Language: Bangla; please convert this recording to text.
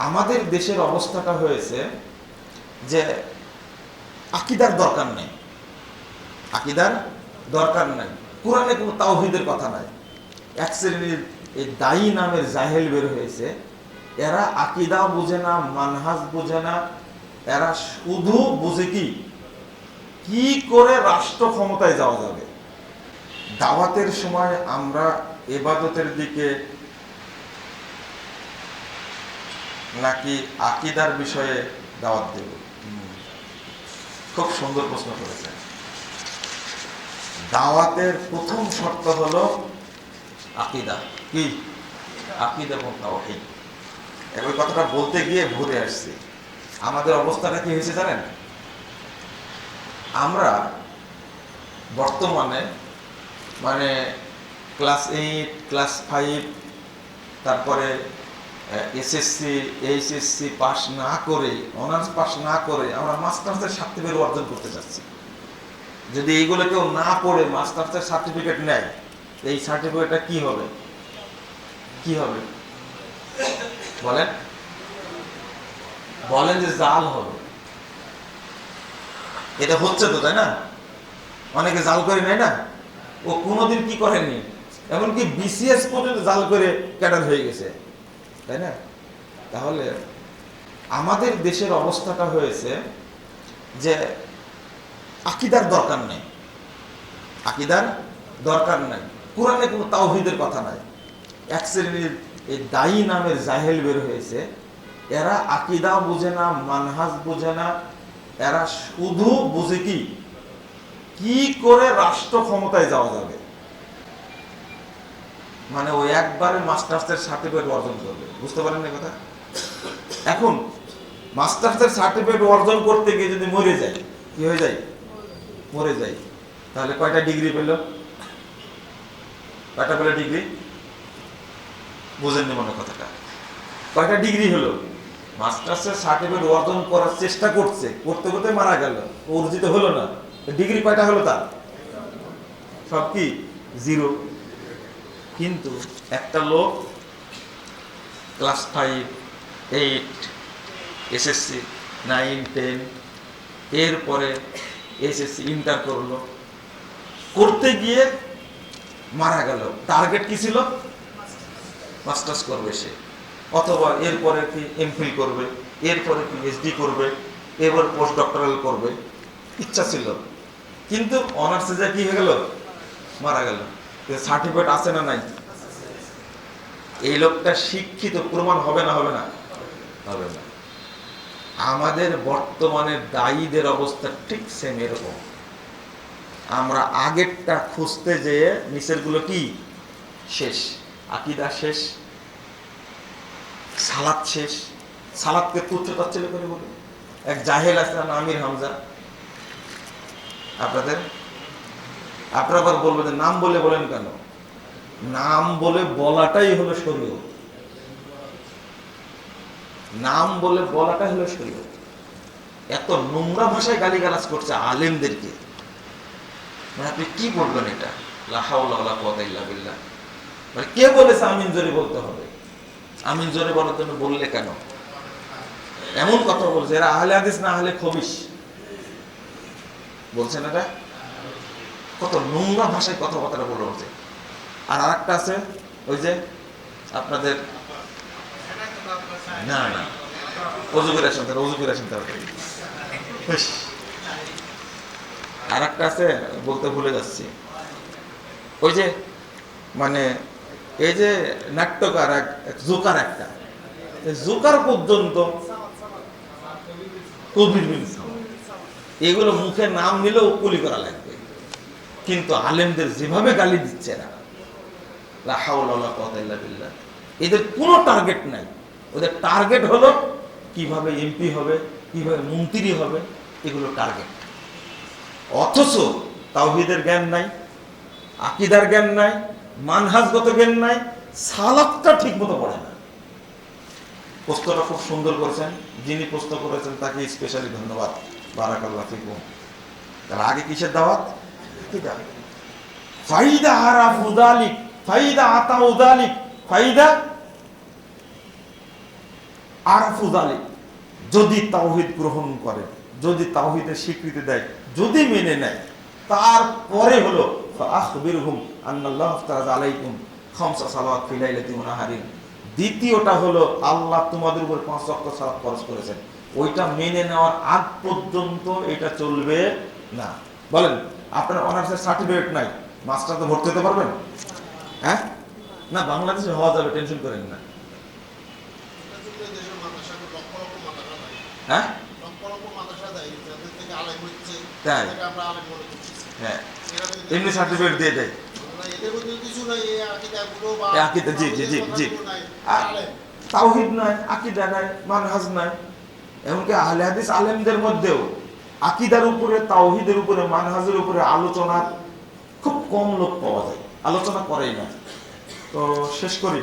আমাদের দেশের অবস্থাটা হয়েছে যে আকিদার দরকার নেই। আকিদার দরকার নেই। কোরআনে কোনো তাওহিদের কথা নাই। এক শ্রেণির এই দায়ী নামের জাহেল বের হয়েছে। এরা আকিদা বুঝে না, মানহাজ বুঝে না। এরা শুধু বুঝে কি? কি করে রাষ্ট্র ক্ষমতায় যাওয়া যাবে? দাওয়াতের সময় আমরা এবাদতের দিকে নাকি আকিদার বিষয়ে দাওয়াত দেব? খুব সুন্দর প্রশ্ন করেছেন। দাওয়াতের প্রথম শর্ত হলো আকিদা। কি? আকিদা এবং তাওহীদ। এবার কথাটা বলতে গিয়ে ঘুরে আসছি। আমাদের অবস্থাটা কি হয়েছে জানেন? আমরা বর্তমানে মানে ক্লাস এইট, ক্লাস ফাইভ, তারপরে এসএসসি, এইচএসসি পাস না করে, অনার্স পাস না করে আমরা মাস্টার্সের সার্টিফিকেট অর্জন করতে যাচ্ছি। যদি এইগুলো কেউ না পড়ে, মাস্টার্সের সার্টিফিকেট নেয় এই সার্টিফিকেটটা কি হবে? কি হবে? বলেন। বলেন যে জাল হবে। এটা হচ্ছে তো, তাই না? অনেকে জাল করে নেয় না? ও কোনোদিন কি করেনি এমনকি বিসিএস পর্যন্ত জাল করে ক্যাডার হয়ে গেছে। তাই না? তাহলে আমাদের দেশের অবস্থাটা হয়েছে যে আকিদার দরকার নেই। আকিদার দরকার নাই। কোরআনে কোনো তাওহিদের কথা নাই। এক শ্রেণির এই দায়ী নামের জাহেল বের হয়েছে। এরা আকিদা বুঝে না, মানহাজ বুঝে না। এরা শুধু বুঝে কি? কি করে রাষ্ট্র ক্ষমতায় যাওয়া যাবে? মানে ও একবারে মাস্টার্সের সার্টিফিকেট অর্জন করবে। বুঝতে পারেন না কথা? এখন মাস্টার্সের সার্টিফিকেট অর্জন করতে গিয়ে যদি মরে যায়, কি হয়ে যায়? মরে যায়। তাহলে কয়টা ডিগ্রি পেল? কয়টা পেল ডিগ্রি বুঝেননি মনে কথাটা। কয়টা ডিগ্রি হলো? মাস্টার্সের সার্টিফিকেট অর্জন করার চেষ্টা করছে, করতে করতে মারা গেল। অর্জিত হলো না। ডিগ্রি কয়টা হলো তার? সব কি? জিরো কিন্তু একটা লোক class five eight SSC nine ten এরপরে এসএসসি ইন্টার করল। করতে গিয়ে মারা গেল। টার্গেট কি ছিল? মাস্টার্স করবে সে। অথবা এরপরে কি এমফিল করবে, এরপরে কি পিএইচডি করবে এরপর পোস্ট ডক্টরাল করবে। ইচ্ছা ছিল। কিন্তু অনার্সে যা কি হয়ে গেল? মারা গেল। সার্টিফিকেট আছে না নাই? এই লোকটা শিক্ষিত প্রমাণ হবে না হবে না? হবে না। আমাদের বর্তমানে দায়ীদের অবস্থা ঠিক সেম এরকম। আমরা আগেরটা খুঁজতে যেয়ে নিচেরগুলো কি? শেষ। আকিদা শেষ। সালাদ শেষ। সালাদকে তুচ্ছ তাচ্ছিল্য করে বলি এক জাহেল আছে আমির হামজা। আপনাদের? আপনারা আবার বলবেন নাম বলে বলেন কেন? নাম বলে বলাটাই হলো শরীয় নাম বলে বলাটাই হলো শরীয় এত নোংরা ভাষায় গালিগালাজ করছে আলেমদেরকে। মানে আপনি কি বলবেন এটা? লাহাউলা কুওয়াতা ইল্লা বিল্লাহ। মানে কে বলেছে আমিন জোরে বলতে হবে? আমিন জোরে বলার জন্য বললে কেন? এমন কথা বলছে, এরা আহলে হাদিস না আহলে খবিস বলছেন এটা? কত নোংরা ভাষায় কথাবার্তা বলে উঠছে আর আরেকটা আছে, ওই যে আপনাদের না না, অজু করে আসেন তারা আসেন আর একটা আছে, বলতে ভুলে যাচ্ছি। ওই যে মানে এই যে নাট্যকার এক জোকার একটা। জোকার পর্যন্ত কবির এগুলো মুখে নাম নিলেও কুলি করা লাগবে। কিন্তু আলেমদের যেভাবে গালি দিচ্ছে না এদের কোনো টার্গেট নাই। ওদের টার্গেট হলো কীভাবে এমপি হবে, কীভাবে মন্ত্রী হবে, এগুলো টার্গেট অথচ তাওহিদের জ্ঞান নাই, আকিদার জ্ঞান নাই, মানহাজগত জ্ঞান নাই, সালাদটা ঠিক মতো পড়ে না। প্রশ্নটা খুব সুন্দর করেছেন, যিনি প্রশ্ন করেছেন তাকে স্পেশালি ধন্যবাদ। বারাকাল্লাহ ফিকুম। তার আগে কিসের দাওয়াত? যদি তাওহিদ গ্রহণ করে, যদি তাওহিদের স্বীকৃতি দেয়, যদি মেনে নেয়, তারপরে হলো দ্বিতীয়টা হলো, আল্লাহ তোমাদের উপর পাঁচ ওয়াক্ত সালাত খরচ করেছেন। ওইটা মেনে নেওয়ার আগ পর্যন্ত এটা চলবে না। বলেন আপনার অনার্সের সার্টিফিকেট নাই। মাস্টার তো ভর্তি হতে পারবেন? হ্যাঁ? না বাংলাদেশে হওয়া যাবে টেনশন করেন না। হ্যাঁ? তাই? হ্যাঁ। এমনি সার্টিফিকেট দিয়ে দেয়। জি, জি, জি, জি। আকিদা নাই মানহাজ নাই। এমনকি আহলে হাদিস আলেমদের মধ্যেও। আকিদার উপরে, তাওহিদের উপরে, মানহাজের উপরে আলোচনার খুব কম লোক পাওয়া যায়। আলোচনা করেই না। তো শেষ করি।